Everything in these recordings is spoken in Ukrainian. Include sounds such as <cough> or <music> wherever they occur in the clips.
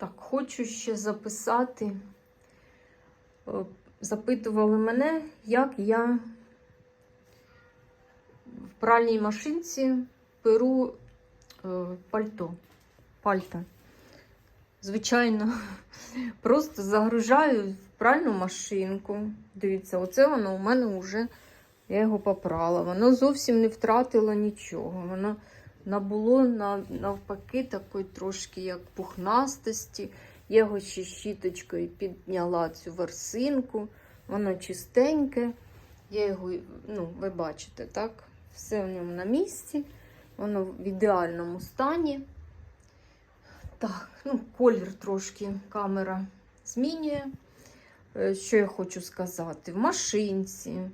Так, хочу ще записати. Е, Запитували мене, як я в пральній машинці перу е, пальто. Пальто. Звичайно, <laughs> просто загружаю в пральну машинку. Дивіться, оце воно у мене вже, я його попрала. Воно зовсім не втратило нічого. Воно набуло навпаки такої трошки як пухнастості. Я його ще щіточкою підняла цю ворсинку. Воно чистеньке. Я його, ну, ви бачите, так? Все в ньому на місці. Воно в ідеальному стані. Так, ну, колір трошки камера змінює. Е, Що я хочу сказати? В машинці.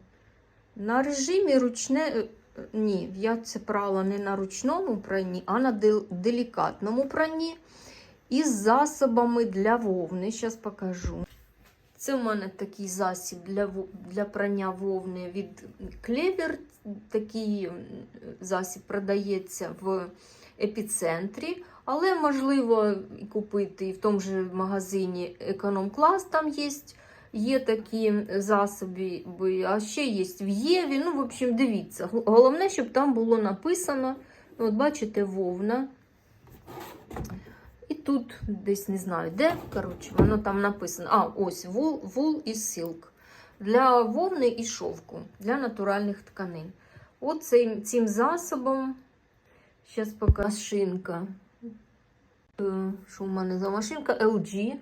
На режимі ручне. Ні, я це прала не на ручному пранні, а на делікатному пранні із засобами для вовни. Зараз покажу. Це в мене такий засіб для, для прання вовни від Клевер. Такий засіб продається в епіцентрі, але можливо купити і в тому же магазині Економ Клас там є. Є такі засоби, а ще є в Єві. Ну, в общем, дивіться. Головне, щоб там було написано, от бачите, вовна. І тут десь не знаю де. Коротше, воно там написано. А, ось вул, вул і силк. Для вовни і шовку, для натуральних тканин. От цим, цим засобом, зараз поки машинка. Е, Що в мене за машинка? LG.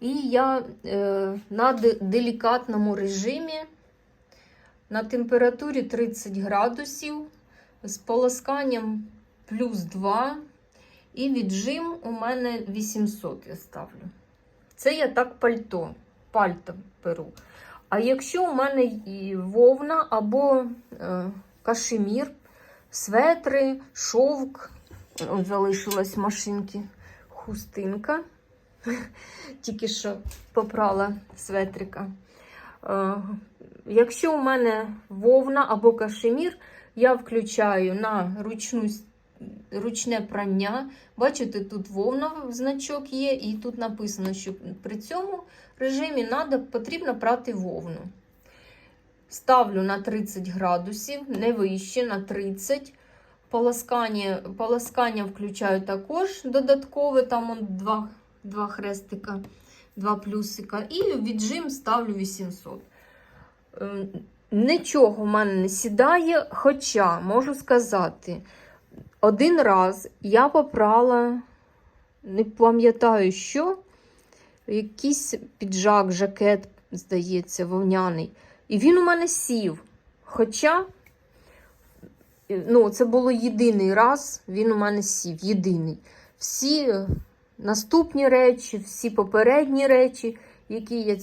І я е, на де- делікатному режимі на температурі 30 градусів з полосканням плюс 2. І віджим у мене 800 я ставлю. Це я так пальто, пальто перу. А якщо у мене і вовна або е, кашемір, светри, шовк, от залишилась машинки хустинка, тільки що попрала светрика. Е, якщо у мене вовна або кашемір, я включаю на ручну, ручне прання. Бачите, тут вовна значок є, і тут написано, що при цьому режимі надо, потрібно прати вовну. Ставлю на 30 градусів, не вище, на 30. Полоскання, полоскання включаю також додаткове, там он два, два хрестика, два плюсика. І віджим ставлю 800. Ем, Нічого в мене не сідає, хоча можу сказати, один раз я попрала, не пам'ятаю що, якийсь піджак, жакет, здається, вовняний. І він у мене сів. Хоча, ну, це було єдиний раз, він у мене сів, єдиний. Всі наступні речі, всі попередні речі, які я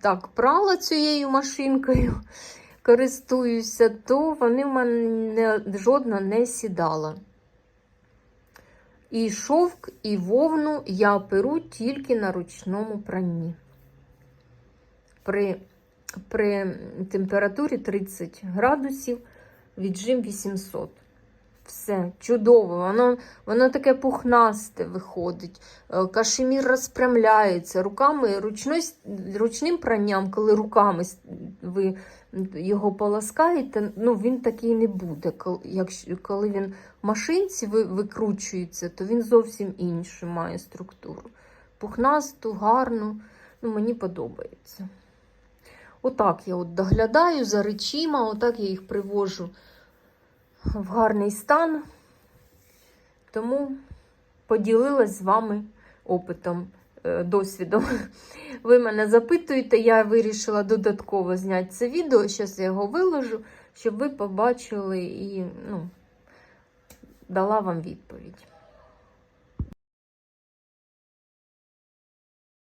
так прала цією машинкою, <laughs> користуюся, то вони в мене жодна не сідала. І шовк, і вовну я перу тільки на ручному пранні. При, при температурі 30 градусів віджим 800. Все, чудово, воно, воно таке пухнасте виходить. Е, Кашемір розпрямляється руками, ручною, ручним пранням, коли руками ви його полоскаєте, ну він такий не буде. Коли він в машинці викручується, то він зовсім іншу має структуру. Пухнасту, гарну, ну мені подобається. Отак я от доглядаю за речима, отак я їх привожу в гарний стан. Тому поділилась з вами опитом, е, досвідом. Ви мене запитуєте, я вирішила додатково зняти це відео. Зараз я його виложу, щоб ви побачили і ну, дала вам відповідь.